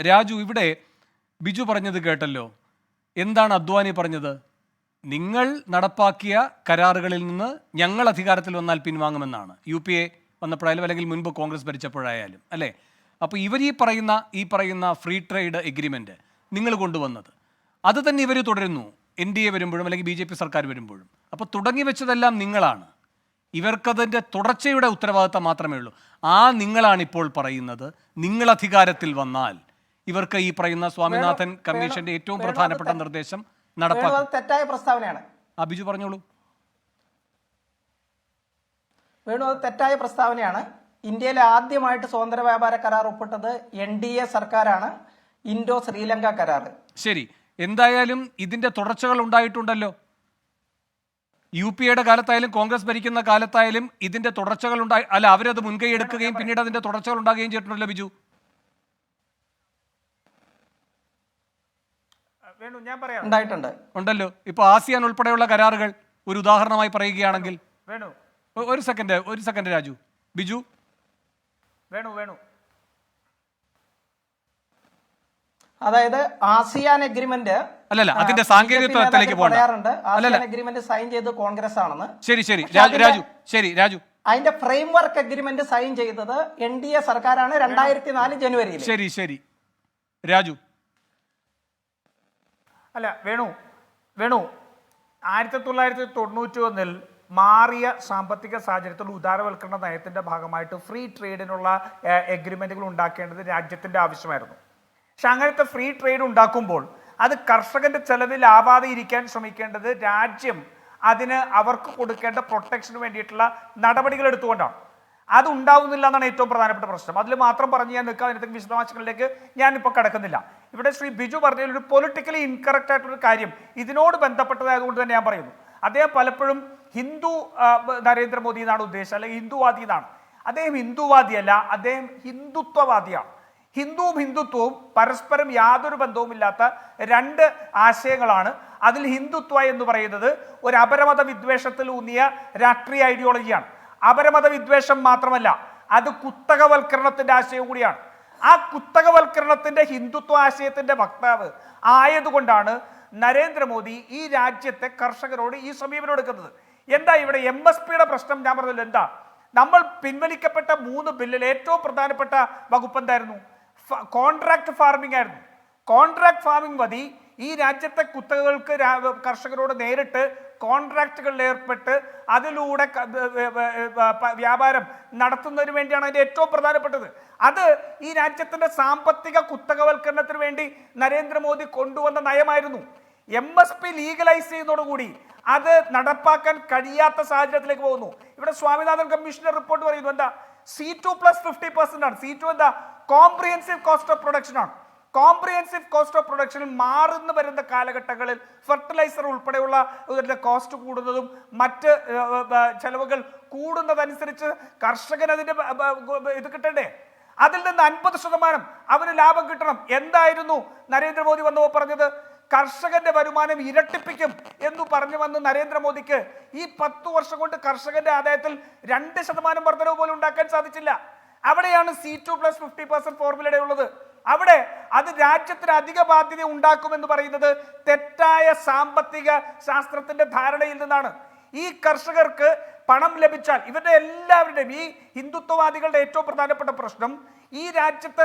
രാജു ഇവിടെ ബിജു പറഞ്ഞത് കേട്ടല്ലോ. എന്താണ് അദ്വാനി പറഞ്ഞത്? നിങ്ങൾ നടപ്പാക്കിയ കരാറുകളിൽ നിന്ന് ഞങ്ങൾ അധികാരത്തിൽ വന്നാൽ പിൻവാങ്ങുമെന്നാണ്. യു പി എ വന്നപ്പോഴായാലും അല്ലെങ്കിൽ മുൻപ് കോൺഗ്രസ് ഭരിച്ചപ്പോഴായാലും അല്ലേ? അപ്പോൾ ഇവർ ഈ പറയുന്ന ഈ പറയുന്ന ഫ്രീ ട്രേഡ് എഗ്രിമെന്റ് നിങ്ങൾ കൊണ്ടുവന്നത്. അത് തന്നെ ഇവർ തുടരുന്നു. എൻ ഡി എ വരുമ്പോഴും അല്ലെങ്കിൽ ബി ജെ പി സർക്കാർ വരുമ്പോഴും. അപ്പോൾ തുടങ്ങി വെച്ചതെല്ലാം നിങ്ങളാണ്. ഇവർക്കതിന്റെ തുടർച്ചയുടെ ഉത്തരവാദിത്തം മാത്രമേ ഉള്ളൂ. ആ നിങ്ങളാണ് ഇപ്പോൾ പറയുന്നത്. നിങ്ങൾ അധികാരത്തിൽ വന്നാൽ ഇവർക്ക് ഈ പറയുന്ന സ്വാമിനാഥൻ കമ്മീഷന്റെ ഏറ്റവും പ്രധാനപ്പെട്ട നിർദ്ദേശം നടപ്പാക്കും. തെറ്റായ പ്രസ്താവനയാണ്? അഭിജു പറഞ്ഞോളൂ. വേണു അത് തെറ്റായ പ്രസ്താവനയാണ്? ഇന്ത്യയിൽ ആദ്യമായിട്ട് സ്വതന്ത്ര വ്യാപാര കരാർ ഒപ്പിട്ടത് എൻ ഡി എ സർക്കാരാണ് ഇൻഡോ ശ്രീലങ്ക കരാർ. ശരി. എന്തായാലും ഇതിന്റെ തുടർച്ചകൾ ഉണ്ടായിട്ടുണ്ടല്ലോ. യു പി എയുടെ കാലത്തായാലും കോൺഗ്രസ് ഭരിക്കുന്ന കാലത്തായാലും ഇതിന്റെ തുടർച്ചകൾ ഉണ്ടായി അല്ല അവരത് മുൻകൈ എടുക്കുകയും പിന്നീട് അതിന്റെ തുടർച്ചകൾ ഉണ്ടാകുകയും ചെയ്തിട്ടുണ്ടല്ലോ ബിജു. ഞാൻ പറയാം. ഉണ്ടായിട്ടുണ്ട്. ഉണ്ടല്ലോ. ഇപ്പൊ ആസിയാൻ ഉൾപ്പെടെയുള്ള കരാറുകൾ ഒരു ഉദാഹരണമായി പറയുകയാണെങ്കിൽ വേണു. ഒരു സെക്കൻഡ് ഒരു സെക്കൻഡ് രാജു. ബിജു. വേണു വേണു. അതായത് ആസിയാൻ അഗ്രിമെന്റ് അല്ലല്ല അതിന്റെ സാങ്കേതികത്വത്തിലേക്ക് സാങ്കേതിക തലത്തിലേക്ക് നേതാക്കൾ പറയാറുണ്ട്. ആസിയാൻ അഗ്രിമെന്റ് സൈൻ ചെയ്ത് കോൺഗ്രസ് ആണെന്ന് ശരി. ശരി രാജു രാജു. ശരി രാജു. അതിന്റെ ഫ്രെയിം വർക്ക് അഗ്രിമെന്റ് സൈൻ ചെയ്തത് എൻ ഡി എ സർക്കാരാണ് രണ്ടായിരത്തി നാല് ജനുവരിയിൽ ശരി ശരി. രാജു. അല്ല വേണു വേണു. ആയിരത്തി തൊള്ളായിരത്തി തൊണ്ണൂറ്റി ഒന്നിൽ മാറിയ സാമ്പത്തിക സാഹചര്യത്തിൽ ഉദാരവൽക്കരണ നയത്തിന്റെ ഭാഗമായിട്ട് ഫ്രീ ട്രേഡിനുള്ള എഗ്രിമെന്റുകൾ ഉണ്ടാക്കേണ്ടത് രാജ്യത്തിന്റെ ആവശ്യമായിരുന്നു. പക്ഷെ അങ്ങനത്തെ ഫ്രീ ട്രേഡ് ഉണ്ടാക്കുമ്പോൾ അത് കർഷകന്റെ ചെലവിൽ ആവാതെ ഇരിക്കാൻ ശ്രമിക്കേണ്ടത് രാജ്യം അതിന് അവർക്ക് കൊടുക്കേണ്ട പ്രൊട്ടക്ഷന് വേണ്ടിയിട്ടുള്ള നടപടികൾ എടുത്തുകൊണ്ടാണ്. അത് ഉണ്ടാവുന്നില്ല എന്നാണ് ഏറ്റവും പ്രധാനപ്പെട്ട പ്രശ്നം. അതിൽ മാത്രം പറഞ്ഞ് ഞാൻ നിൽക്കാൻ അതിനകത്ത് വിശദാംശങ്ങളിലേക്ക് ഞാനിപ്പോൾ കിടക്കുന്നില്ല. ഇവിടെ ശ്രീ ബിജു പറഞ്ഞ ഒരു പൊളിറ്റിക്കലി ഇൻകറക്റ്റ് ആയിട്ടൊരു കാര്യം ഇതിനോട് ബന്ധപ്പെട്ടതായതുകൊണ്ട് തന്നെ ഞാൻ പറയുന്നു. അദ്ദേഹം പലപ്പോഴും ഹിന്ദു നരേന്ദ്രമോദി എന്നാണ് ഉദ്ദേശിച്ചത് അല്ലെങ്കിൽ ഹിന്ദുവാദി എന്നാണ്. അദ്ദേഹം ഹിന്ദുവാദിയല്ല അദ്ദേഹം ഹിന്ദുത്വവാദിയാണ്. ഹിന്ദുവും ഹിന്ദുത്വവും പരസ്പരം യാതൊരു ബന്ധവുമില്ലാത്ത രണ്ട് ആശയങ്ങളാണ്. അതിൽ ഹിന്ദുത്വ എന്ന് പറയുന്നത് ഒരു അപരമത വിദ്വേഷത്തിൽ ഊന്നിയ രാഷ്ട്രീയ ഐഡിയോളജിയാണ് അപരമത വിദ്വേഷം മാത്രമല്ല അത് കുത്തകവൽക്കരണത്തിന്റെ ആശയം കൂടിയാണ്. ആ കുത്തകവൽക്കരണത്തിന്റെ ഹിന്ദുത്വ ആശയത്തിന്റെ വക്താവ് ആയതുകൊണ്ടാണ് നരേന്ദ്രമോദി ഈ രാജ്യത്തെ കർഷകരോട് ഈ സമീപനം എടുക്കുന്നത്. എന്താ ഇവിടെ എം എസ് പിയുടെ പ്രശ്നം? ഞാൻ പറഞ്ഞല്ലോ എന്താ? നമ്മൾ പിൻവലിക്കപ്പെട്ട മൂന്ന് ബില്ലിൽ ഏറ്റവും പ്രധാനപ്പെട്ട വകുപ്പ് എന്തായിരുന്നു? കോൺട്രാക്ട് ഫാർമിംഗ് ആയിരുന്നു. കോൺട്രാക്ട് ഫാർമിംഗ് മതി ഈ രാജ്യത്തെ കുത്തകകൾക്ക് കർഷകരോട് നേരിട്ട് കോൺട്രാക്റ്റുകളിൽ ഏർപ്പെട്ട് അതിലൂടെ വ്യാപാരം നടത്തുന്നതിന് വേണ്ടിയാണ് അതിന്റെ ഏറ്റവും പ്രധാനപ്പെട്ടത്. അത് ഈ രാജ്യത്തിന്റെ സാമ്പത്തിക കുത്തകവൽക്കരണത്തിന് വേണ്ടി നരേന്ദ്രമോദി കൊണ്ടുവന്ന നയമായിരുന്നു. എം എസ് പി ലീഗലൈസ് ചെയ്യുന്നതോടുകൂടി അത് നടപ്പാക്കാൻ കഴിയാത്ത സാഹചര്യത്തിലേക്ക് പോകുന്നു. ഇവിടെ സ്വാമിനാഥൻ കമ്മീഷന്റെ റിപ്പോർട്ട് പറയുന്നു എന്താ? C two plus fifty percent ആണ് സി ടു എന്താ? കോംപ്രിഹെൻസീവ് കോസ്റ്റ് ഓഫ് പ്രൊഡക്ഷൻ ആണ്. കോംപ്രിഹെൻസീവ് കോസ്റ്റ് ഓഫ് പ്രൊഡക്ഷനിൽ മാറുന്നു വരുന്ന കാലഘട്ടങ്ങളിൽ ഫെർട്ടിലൈസർ ഉൾപ്പെടെയുള്ള കോസ്റ്റ് കൂടുന്നതും മറ്റ് ചെലവുകൾ കൂടുന്നതനുസരിച്ച് കർഷകൻ അതിന്റെ ഇത് കിട്ടണ്ടേ? അതിൽ നിന്ന് അൻപത് ശതമാനം അവന് ലാഭം കിട്ടണം. എന്തായിരുന്നു? നരേന്ദ്രമോദി വന്നപ്പോൾ പറഞ്ഞത് കർഷകന്റെ വരുമാനം ഇരട്ടിപ്പിക്കും എന്ന് പറഞ്ഞു വന്ന് നരേന്ദ്രമോദിക്ക് ഈ പത്ത് വർഷം കൊണ്ട് കർഷകന്റെ ആദായത്തിൽ രണ്ട് ശതമാനം വർധനവ് പോലും ഉണ്ടാക്കാൻ സാധിച്ചില്ല. അവിടെയാണ് C two plus fifty percent ഫോർമുലയുടെ ഉള്ളത്. അവിടെ അത് രാജ്യത്തിന് അധിക ബാധ്യത ഉണ്ടാക്കുമെന്ന് പറയുന്നത് തെറ്റായ സാമ്പത്തിക ശാസ്ത്രത്തിന്റെ ധാരണയിൽ നിന്നാണ്. ഈ കർഷകർക്ക് പണം ലഭിച്ചാൽ ഇവരുടെ എല്ലാവരുടെയും ഈ ഹിന്ദുത്വവാദികളുടെ ഏറ്റവും പ്രധാനപ്പെട്ട പ്രശ്നം ഈ രാജ്യത്തെ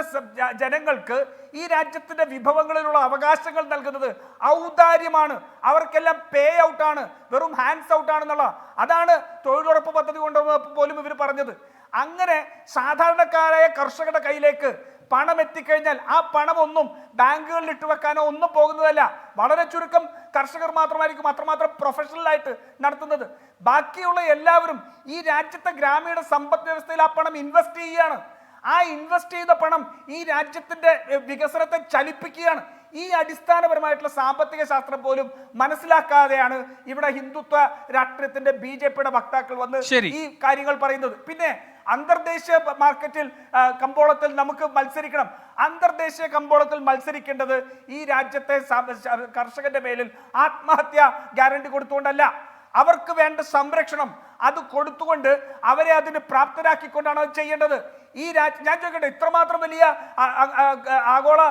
ജനങ്ങൾക്ക് ഈ രാജ്യത്തിന്റെ വിഭവങ്ങളിലുള്ള അവകാശങ്ങൾ നൽകുന്നത് ഔദാര്യമാണ്. അവർക്കെല്ലാം പേ ഔട്ടാണ് വെറും ഹാൻഡ്സ് ഔട്ട് ആണെന്നുള്ള അതാണ് തൊഴിലുറപ്പ് പദ്ധതി കൊണ്ടുവന്നപ്പോൾ പോലും ഇവർ പറഞ്ഞത്. അങ്ങനെ സാധാരണക്കാരായ കർഷകരുടെ കയ്യിലേക്ക് പണം എത്തിക്കഴിഞ്ഞാൽ ആ പണം ഒന്നും ബാങ്കുകളിൽ ഇട്ട് വെക്കാനോ ഒന്നും പോകുന്നതല്ല. വളരെ ചുരുക്കം കർഷകർ മാത്രമായിരിക്കും അത്രമാത്രം പ്രൊഫഷണൽ ആയിട്ട് നടത്തുന്നത്. ബാക്കിയുള്ള എല്ലാവരും ഈ രാജ്യത്തെ ഗ്രാമീണ സമ്പദ് വ്യവസ്ഥയിൽ ആ പണം ഇൻവെസ്റ്റ് ചെയ്യുകയാണ്. ആ ഇൻവെസ്റ്റ് ചെയ്ത പണം ഈ രാജ്യത്തിന്റെ വികസനത്തെ ചലിപ്പിക്കുകയാണ്. ഈ അടിസ്ഥാനപരമായിട്ടുള്ള സാമ്പത്തിക ശാസ്ത്രം പോലും മനസ്സിലാക്കാതെയാണ് ഇവിടെ ഹിന്ദുത്വ രാഷ്ട്രീയത്തിന്റെ ബി ജെ പിയുടെ വക്താക്കൾ വന്ന് ഈ കാര്യങ്ങൾ പറയുന്നത്. പിന്നെ അന്തർദേശീയ മാർക്കറ്റിൽ കമ്പോളത്തിൽ നമുക്ക് മത്സരിക്കണം. അന്തർദേശീയ കമ്പോളത്തിൽ മത്സരിക്കേണ്ടത് ഈ രാജ്യത്തെ കർഷകന്റെ മേലിൽ ആത്മഹത്യ ഗ്യാരണ്ടി കൊടുത്തുകൊണ്ടല്ല. അവർക്ക് വേണ്ട സംരക്ഷണം അത് കൊടുത്തുകൊണ്ട് അവരെ അതിന് പ്രാപ്തരാക്കിക്കൊണ്ടാണ് അത് ചെയ്യേണ്ടത്. ഈ രാജ്യ ഞാൻ ചോദിക്കട്ടെ ഇത്രമാത്രം വലിയ ആഗോള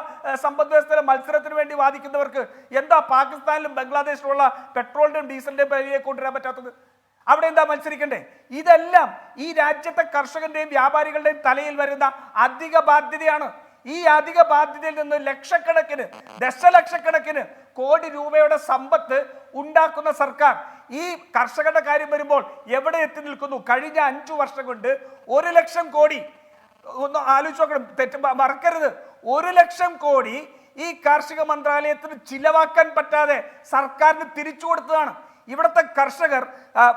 സമ്പദ് വ്യവസ്ഥയിലെ മത്സരത്തിന് വേണ്ടി വാദിക്കുന്നവർക്ക് എന്താ പാകിസ്ഥാനിലും ബംഗ്ലാദേശിലുള്ള പെട്രോളിന്റെയും ഡീസലിന്റെയും വിലയെ കൊണ്ടുവരാൻ പറ്റാത്തത്? അവിടെ എന്താ മത്സരിക്കണ്ടേ? ഇതെല്ലാം ഈ രാജ്യത്തെ കർഷകന്റെയും വ്യാപാരികളുടെയും തലയിൽ വരുന്ന അധിക ബാധ്യതയാണ്. ഈ അധിക ബാധ്യതയിൽ നിന്ന് ലക്ഷക്കണക്കിന് ദശലക്ഷക്കണക്കിന് കോടി രൂപയുടെ സമ്പത്ത് ഉണ്ടാക്കുന്ന സർക്കാർ ഈ കർഷകരുടെ കാര്യം വരുമ്പോൾ എവിടെ എത്തി നിൽക്കുന്നു? കഴിഞ്ഞ അഞ്ചു വർഷം കൊണ്ട് ഒരു ലക്ഷം കോടി ഒന്ന് ആലോചിച്ച് നോക്കണം തെറ്റ് മറക്കരുത്. ഒരു ലക്ഷം കോടി ഈ കാർഷിക മന്ത്രാലയത്തിന് ചിലവാക്കാൻ പറ്റാതെ സർക്കാരിന് തിരിച്ചു കൊടുത്തതാണ്. ഇവിടുത്തെ കർഷകർ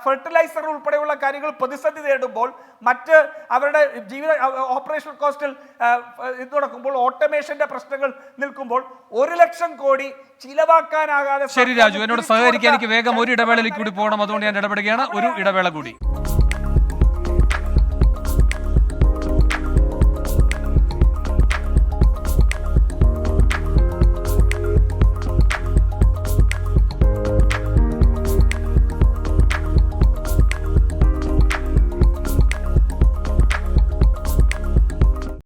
ഫെർട്ടിലൈസർ ഉൾപ്പെടെയുള്ള കാര്യങ്ങൾ പ്രതിസന്ധി നേടുമ്പോൾ മറ്റ് അവരുടെ ജീവിത ഓപ്പറേഷണൽ കോസ്റ്റിൽ ഇത് നടക്കുമ്പോൾ ഓട്ടോമേഷന്റെ പ്രശ്നങ്ങൾ നിൽക്കുമ്പോൾ ഒരു ലക്ഷം കോടി ചിലവാക്കാനാകാതെ ശരി രാജു എന്നോട് സഹകരിക്കാൻ എനിക്ക് വേഗം ഒരു ഇടവേളയിലേക്ക് കൂടി പോകണം. അതുകൊണ്ട് ഞാൻ ഇടപെടുകയാണ്. ഒരു ഇടവേള കൂടി.